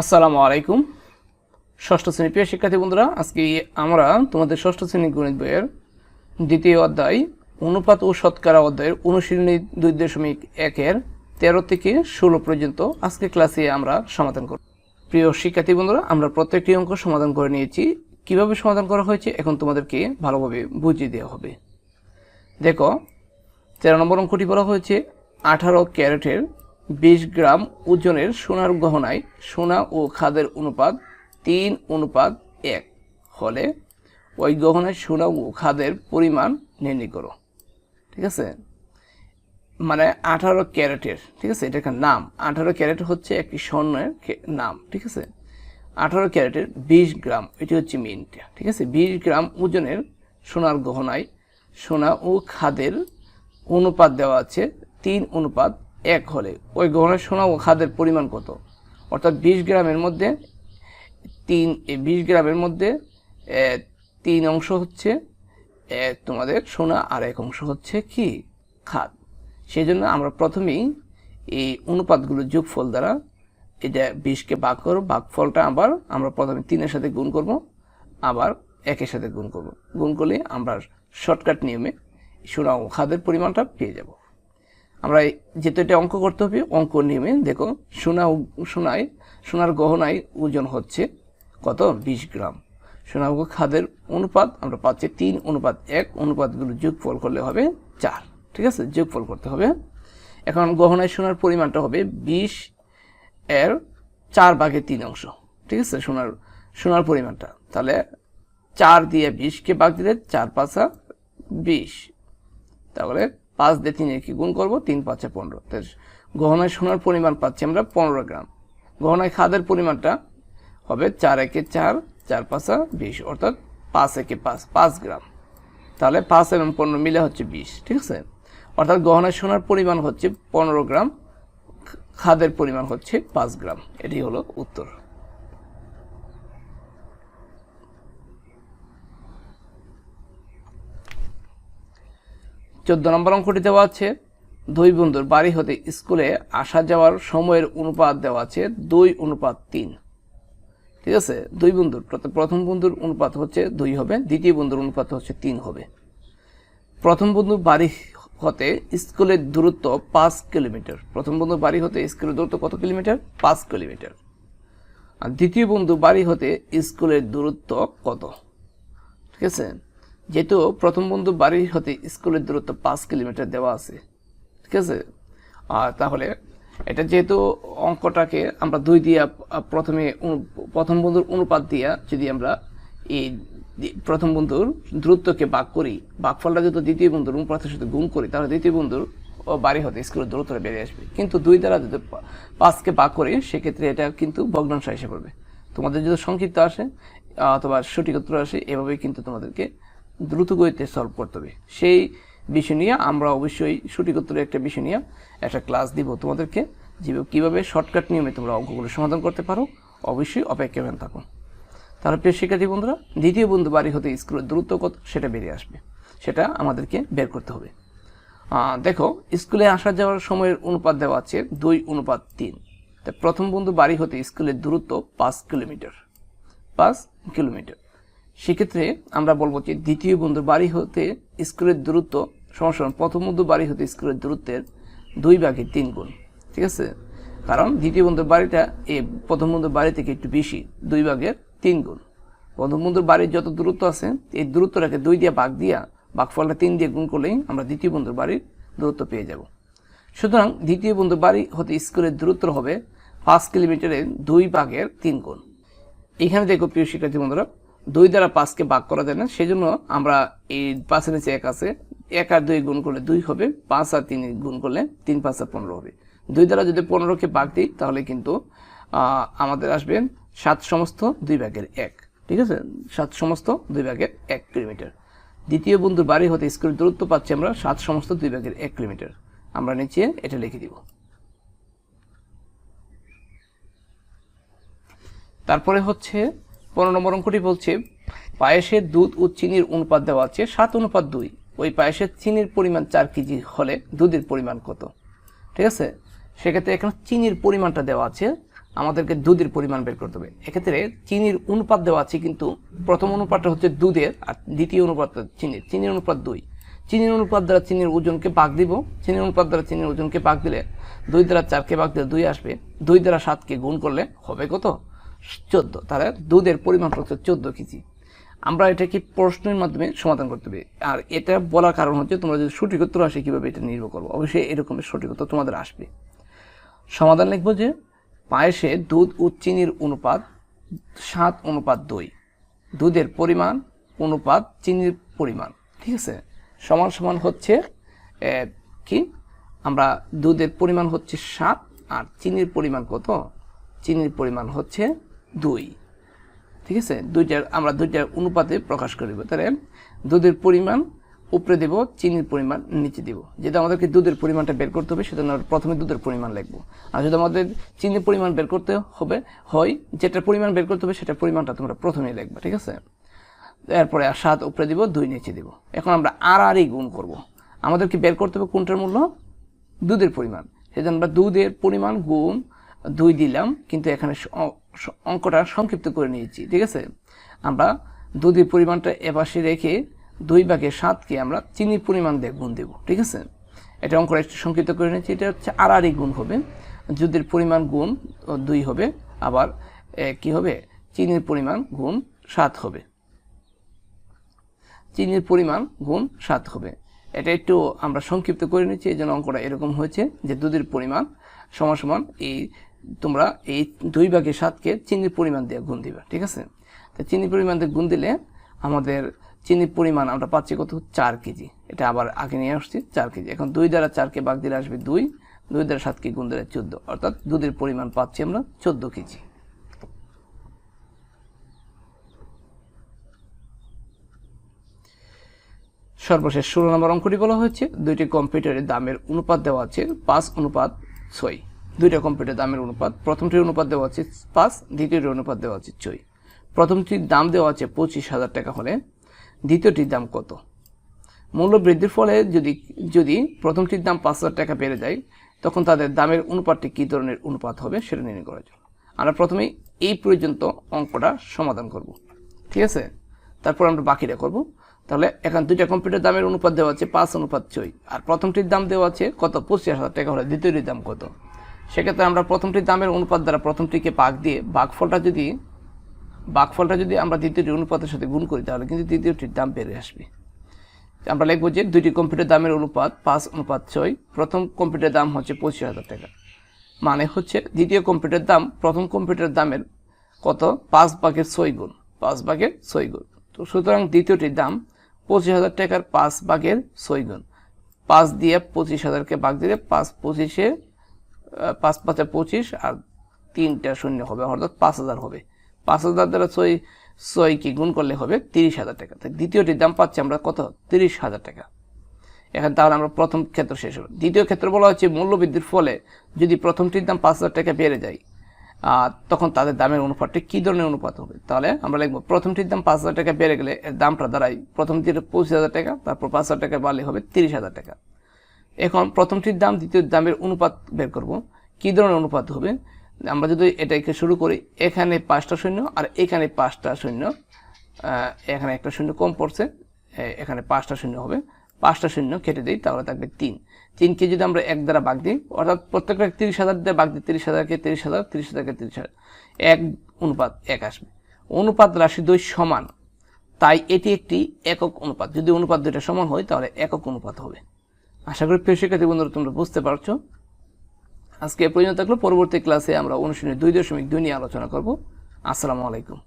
আসসালামু আলাইকুম। ষষ্ঠ শ্রেণি প্রিয় শিক্ষার্থী বন্ধুরা, আজকে আমরা তোমাদের ষষ্ঠ শ্রেণি গণিত বইয়ের দ্বিতীয় অধ্যায়, অনুপাত ও শতকরা অধ্যায়ের অনুশীলনী দুই দশমিক একের তেরো থেকে ষোলো পর্যন্ত আজকে ক্লাসে আমরা সমাধান করব। প্রিয় শিক্ষার্থী বন্ধুরা, আমরা প্রত্যেকটি অঙ্ক সমাধান করে নিয়েছি। কীভাবে সমাধান করা হয়েছে এখন তোমাদেরকে ভালোভাবে বুঝিয়ে দেওয়া হবে। দেখো, তেরো নম্বর অঙ্কটি বলা হয়েছে আঠারো ক্যারেটের বিশ গ্রাম ওজনের সোনার গহনায় সোনা ও খাদের অনুপাত তিন অনুপাত এক। হলে ওই গহনায় সোনা ও খাদের পরিমাণ নির্ণয় করো। ঠিক আছে? মানে আঠারো ক্যারেটের, ঠিক আছে? এটা একটা নাম। আঠারো ক্যারেট হচ্ছে একটি স্বর্ণের নাম, ঠিক আছে? আঠারো ক্যারেটের বিশ গ্রাম, এটি হচ্ছে মিনটা, ঠিক আছে? বিশ গ্রাম ওজনের সোনার গহনায় সোনা ও খাদের অনুপাত দেওয়া আছে তিন অনুপাত এক হলে। ওই গহনার সোনা ও খাদের পরিমাণ কত? অর্থাৎ বিশ গ্রামের মধ্যে তিন বিশ গ্রামের মধ্যে তিন অংশ হচ্ছে তোমাদের সোনা, আর এক অংশ হচ্ছে কি? খাদ। সেই জন্য আমরা প্রথমেই এই অনুপাতগুলো যোগফল দ্বারা এটা বিশকে ভাগ করো, ভাগফলটা আবার আমরা প্রথমে তিনের সাথে গুণ করব, আবার একের সাথে গুণ করব। গুণ করলে আমরা শর্টকাট নিয়মে সোনা ও খাদের পরিমাণটা পেয়ে যাব। আমরা যেহেতু এটা অঙ্ক করতে হবে, অঙ্ক নিয়মে দেখো সোনা সোনায়, সোনার গহনায় ওজন হচ্ছে কত? বিশ গ্রাম। সোনা খাদের অনুপাত আমরা পাচ্ছি তিন, অনুপাত এক, অনুপাতগুলো যোগফল করলে হবে চার। ঠিক আছে? যোগফল করতে হবে। এখন গহনায় সোনার পরিমাণটা হবে বিশ এর চার ভাগে তিন অংশ। ঠিক আছে? সোনার সোনার পরিমাণটা। তাহলে চার দিয়ে বিশকে ভাগ দিলে চার পাঁচা বিশ। তাহলে পাঁচ দিয়ে তিনের কি গুণ করব, তিন পাঁচে পনেরো। গহনায় সোনার পরিমাণ পাচ্ছি আমরা পনেরো গ্রাম। গহনায় খাদের পরিমাণটা হবে চার একে চার চার পাঁচা বিশ, অর্থাৎ পাঁচ একে পাঁচ পাঁচ গ্রাম। তাহলে পাঁচ এবং পনেরো মিলে হচ্ছে বিশ, ঠিক আছে? অর্থাৎ গহনায় সোনার পরিমাণ হচ্ছে পনেরো গ্রাম খাদের পরিমাণ হচ্ছে পাঁচ গ্রাম। এটি হলো উত্তর। চোদ্দ নম্বর অঙ্কটি দেওয়া আছে। দুই বন্ধুর বাড়ি হতে স্কুলে আসা যাওয়ার সময়ের অনুপাত দেওয়া আছে দুই অনুপাত তিন। ঠিক আছে? দুই বন্ধুর প্রথম বন্ধুর অনুপাত হচ্ছে দুই হবে, দ্বিতীয় বন্ধুর অনুপাত হচ্ছে তিন হবে। প্রথম বন্ধুর বাড়ি হতে স্কুলের দূরত্ব পাঁচ কিলোমিটার। প্রথম বন্ধুর বাড়ি হতে স্কুলের দূরত্ব কত কিলোমিটার? পাঁচ কিলোমিটার। আর দ্বিতীয় বন্ধু বাড়ি হতে স্কুলের দূরত্ব কত? ঠিক আছে? যেহেতু প্রথম বন্ধু বাড়ি হতে স্কুলের দূরত্ব পাঁচ কিলোমিটার দেওয়া আছে, ঠিক আছে? আর তাহলে এটা যেহেতু অঙ্কটাকে আমরা দুই দিয়া প্রথমে প্রথম বন্ধুর অনুপাত দিয়া যদি আমরা এই প্রথম বন্ধুর দূরত্বকে ভাগ করি, ভাগফলটা যদি দ্বিতীয় বন্ধুর অনুপাতের সাথে গুণ করি, তাহলে দ্বিতীয় বন্ধুর ও বাড়ি হতে স্কুলের দূরত্বটা বেড়ে আসবে। কিন্তু দুই দ্বারা যদি পাঁচকে ভাগ করি, সেক্ষেত্রে এটা কিন্তু ভগ্নাংশ এসে পড়বে। তোমাদের যদি সংক্ষিপ্ত আসে, অথবা সঠিক উত্তর আসে, এভাবেই কিন্তু তোমাদেরকে দ্রুত গতিতে সলভ করতে হবে। সেই বিষয় নিয়ে আমরা অবশ্যই সঠিক উত্তরের একটা বিষয় নিয়ে একটা ক্লাস দিব তোমাদেরকে, যে কীভাবে শর্টকাট নিয়মে তোমরা অঙ্কগুলো সমাধান করতে পারো। অবশ্যই অপেক্ষা অপেক্ষামান থাকো। তাহলে প্রিয় শিক্ষার্থী বন্ধুরা, দ্বিতীয় বন্ধু বাড়ি হতে স্কুলের দূরত্ব কত সেটা বেরিয়ে আসবে। সেটা আমাদেরকে বের করতে হবে। দেখো স্কুলে আসা যাওয়ার সময়ের অনুপাত দেওয়া আছে দুই অনুপাত তিন। তা প্রথম বন্ধু বাড়ি হতে স্কুলের দূরত্ব পাঁচ কিলোমিটার পাঁচ কিলোমিটার সেক্ষেত্রে আমরা বলব যে দ্বিতীয় বন্ধুর বাড়ি হতে স্কুলের দূরত্ব সমান প্রথম বন্ধু বাড়ি হতে স্কুলের দূরত্বের দুই ভাগে তিন গুণ, ঠিক আছে? কারণ দ্বিতীয় বন্ধুর বাড়িটা এ প্রথম বন্ধুর বাড়ি থেকে একটু বেশি, দুই ভাগের তিন গুণ। প্রথম বন্ধুর বাড়ির যত দূরত্ব আছে, এই দূরত্বটাকে দুই দিয়ে ভাগ দিয়া, ভাগফলটা তিন দিয়ে গুণ করলেই আমরা দ্বিতীয় বন্ধুর বাড়ির দূরত্ব পেয়ে যাব। সুতরাং দ্বিতীয় বন্ধুর বাড়ি হতে স্কুলের দূরত্ব হবে পাঁচ কিলোমিটারের দুই ভাগের তিন গুণ। এখানে দেখো প্রিয় শিক্ষার্থী বন্ধুরা দুই দ্বারা পাঁচকে ভাগ করা যায় না সেই জন্য আমরা এই পাঁচের নিচে এক আছে। এক আর দুই গুণ করলে দুই হবে, পাঁচ আর তিন গুণ করলে তিন, পাঁচ আর পনেরো হবে। দুই দ্বারা যদি পনেরোকে ভাগ দিই, তাহলে কিন্তু আমাদের আসবে সাত সমস্ত দুই ভাগের এক। ঠিক আছে? সাত সমস্ত দুই ভাগের এক কিলোমিটার। দ্বিতীয় বন্ধুর বাড়ি হতে স্কুলের দূরত্ব পাচ্ছি আমরা সাত সমস্ত দুই ভাগের এক কিলোমিটার। আমরা নিচে এটা লিখে দিব। তারপরে হচ্ছে পনেরো নম্বর অঙ্কটি বলছে পায়েসের দুধ ও চিনির অনুপাত দেওয়া আছে সাত অনুপাত দুই। ওই পায়েসের চিনির পরিমাণ চার কেজি হলে দুধের পরিমাণ কত? ঠিক আছে? সেক্ষেত্রে এখানে চিনির পরিমাণটা দেওয়া আছে, আমাদেরকে দুধের পরিমাণ বের করতে হবে। এক্ষেত্রে চিনির অনুপাত দেওয়া আছে কিন্তু প্রথম অনুপাতটা হচ্ছে দুধের আর দ্বিতীয় অনুপাতটা চিনির। চিনির অনুপাত দুই। চিনির অনুপাত দ্বারা চিনির ওজনকে ভাগ দিব। চিনির অনুপাত দ্বারা চিনির ওজনকে ভাগ দিলে দুই দ্বারা চারকে ভাগ দিলে দুই আসবে। দুই দ্বারা সাতকে গুণ করলে হবে কত? চোদ্দ। তাহলে দুধের পরিমাণ হচ্ছে চোদ্দ কেজি। আমরা এটাকে প্রশ্নের মাধ্যমে সমাধান করতে হবে আর এটা বলার কারণ হচ্ছে তোমরা যদি সঠিক উত্তর আসে, কীভাবে এটা নির্ভর করব? অবশ্যই এরকমের সঠিক উত্তর তোমাদের আসবে। সমাধান লিখব যে, পায়েসে দুধ ও চিনির অনুপাত সাত অনুপাত দুই। দুধের পরিমাণ অনুপাত চিনির পরিমাণ। ঠিক আছে? সমান সমান হচ্ছে কি? আমরা দুধের পরিমাণ হচ্ছে সাত আর চিনির পরিমাণ কত? চিনির পরিমাণ হচ্ছে দুই। ঠিক আছে? দুইটার আমরা দুইটার অনুপাতে প্রকাশ করিব তাহলে দুধের পরিমাণ, উপরে দেব, চিনির পরিমাণ, নিচে দেব। যেটা আমাদেরকে দুধের পরিমাণটা বের করতে হবে সেটা আমরা প্রথমে দুধের পরিমাণ লিখব। আর যদি আমাদের চিনির পরিমাণ বের করতে হবে, হয় যেটার পরিমাণ বের করতে হবে, সেটার পরিমাণটা তোমরা প্রথমেই লিখবে, ঠিক আছে? এরপরে আর সাত, উপরে দিব, দুই, নিচে দিব। এখন আমরা আর আরই গুণ করব। আমাদেরকে বের করতে হবে কোনটার মূল্য? দুধের পরিমাণ। সেজন্য আমরা দুধের পরিমাণ গুণ দুই দিলাম, কিন্তু এখানে অঙ্কটা সংক্ষিপ্ত করে নিয়েছি, ঠিক আছে? আমরা দুধের পরিমাণটা এপাশে রেখে দুই ভাগে সাতকে আমরা চিনির পরিমাণ দিয়ে গুণ দেব, ঠিক আছে? এটা অঙ্কটা একটু সংক্ষিপ্ত করে নিয়েছি, এটা হচ্ছে আড়াআড়ি গুণ হবে। দুধের পরিমাণ গুণ দুই হবে, আবার কি হবে? চিনির পরিমাণ গুণ সাত হবে। চিনির পরিমাণ গুণ সাত হবে। এটা একটু আমরা সংক্ষিপ্ত করে নিচ্ছি, এই জন্য অঙ্কটা এরকম হয়েছে যে দুধের পরিমাণ সমান সমান এই তোমরা এই দুই ভাগে সাতকে চিনির পরিমাণ দিয়ে গুণ দিবে, ঠিক আছে? তো চিনির পরিমাণ দিয়ে গুণ দিলে আমাদের চিনির পরিমাণ আমরা পাচ্ছি কত? চার কেজি। এটা আবার আগে নিয়ে আসছি, চার কেজি। এখন দুই দ্বারা চারকে ভাগ দিলে আসবে দুই দুই দ্বারা সাতকে গুণ দিলে চোদ্দ। অর্থাৎ দুধের পরিমাণ পাচ্ছি আমরা চোদ্দ কেজি। সর্বশেষ ষোলো নম্বর অঙ্কটি বলা হয়েছে, দুইটি কম্পিউটারের দামের অনুপাত দেওয়া আছে পাঁচ অনুপাত ছয়। দুইটা কম্পিউটার দামের অনুপাত। প্রথমটির অনুপাত দেওয়া আছে পাঁচ, দ্বিতীয়টির অনুপাত দেওয়া আছে ছয়। প্রথমটির দাম দেওয়া আছে পঁচিশ হাজার টাকা হলে দ্বিতীয়টির দাম কত? মূল্য বৃদ্ধির ফলে যদি যদি প্রথমটির দাম পাঁচ হাজার টাকা বেড়ে যায়, তখন তাদের দামের অনুপাতটি কী ধরনের অনুপাত হবে সেটা নির্ণয় করার জন্য। আমরা প্রথমেই এই পর্যন্ত অঙ্কটা সমাধান করব। ঠিক আছে? তারপর আমরা বাকিটা করব। তাহলে এখন দুইটা কম্পিউটার দামের অনুপাত দেওয়া আছে পাঁচ, অনুপাত ছয়। আর প্রথমটির দাম দেওয়া আছে কত? পঁচিশ হাজার টাকা হলে দ্বিতীয়টির দাম কত? সেক্ষেত্রে আমরা প্রথমটির দামের অনুপাত দ্বারা প্রথমটিকে ভাগ দিয়ে ভাগফলটা যদি ভাগফলটা যদি আমরা দ্বিতীয়টির অনুপাতের সাথে গুণ করি, তাহলে কিন্তু দ্বিতীয়টির দাম বেড়ে আসবে। আমরা লিখব যে দুইটি কম্পিউটার দামের অনুপাত পাঁচ, অনুপাত ছয়। প্রথম কম্পিউটার দাম হচ্ছে পঁচিশ হাজার টাকা। মানে হচ্ছে দ্বিতীয় কম্পিউটার দাম, প্রথম কম্পিউটার দামের কত? পাঁচ ভাগের ছয় গুণ। পাঁচ ভাগের ছয় গুণ। তো সুতরাং দ্বিতীয়টির দাম পঁচিশ হাজার টাকার পাঁচ ভাগের ছয় গুণ। পাঁচ দিয়ে পঁচিশ হাজারকে ভাগ দিলে পাঁচ পঁচিশে পাঁচ পাঁচে পঁচিশ আর তিনটা শূন্য হবে অর্থাৎ পাঁচ হাজার হবে। পাঁচ হাজার দ্বারা ছয় ছয় কি গুণ করলে হবে তিরিশ হাজার টাকা। তাই দ্বিতীয়টির দাম পাচ্ছি আমরা কত? তিরিশ হাজার টাকা। এখন তাহলে আমরা প্রথম ক্ষেত্র শেষ হলো দ্বিতীয় ক্ষেত্রে বলা হচ্ছে মূল্যবৃদ্ধির ফলে যদি প্রথমটির দাম পাঁচ হাজার টাকা বেড়ে যায় আহ, তখন তাদের দামের অনুপাতটি কী ধরনের অনুপাত হবে? তাহলে আমরা লিখব প্রথমটির দাম পাঁচ হাজার টাকা বেড়ে গেলে এর দামটা দাঁড়াই প্রথমটির পঁচিশ হাজার টাকা তারপর পাঁচ হাজার টাকা বাড়লে হবে তিরিশ হাজার টাকা। এখন প্রথমটির দাম, দ্বিতীয় দামের অনুপাত বের করব। কী ধরনের অনুপাত হবে? আমরা যদি এটাকে শুরু করি, এখানে পাঁচটা শূন্য আর এখানে পাঁচটা শূন্য। এখানে একটা শূন্য কম পড়ছে এখানে পাঁচটা শূন্য হবে। পাঁচটা শূন্য কেটে দিই, তাহলে থাকবে তিন। তিনকে যদি আমরা এক দ্বারা ভাগ দিই, অর্থাৎ প্রত্যেকটা তিরিশ হাজার দিয়ে ভাগ দিই, তিরিশ হাজারকে তিরিশ হাজার, তিরিশ হাজারকে তিরিশ হাজার। এক অনুপাত, এক আসবে। অনুপাত রাশি দুই সমান, তাই এটি একটি একক অনুপাত। যদি অনুপাত দুইটা সমান হয়, তাহলে একক অনুপাত হবে। আশা করি প্রিয় শিক্ষার্থী বন্ধুরা, তোমরা বুঝতে পারছ। আজকে এ পর্যন্ত থাকল। পরবর্তী ক্লাসে আমরা অনুশীলনী দুই দশমিক দুই নিয়ে আলোচনা করব। আসসালামু আলাইকুম।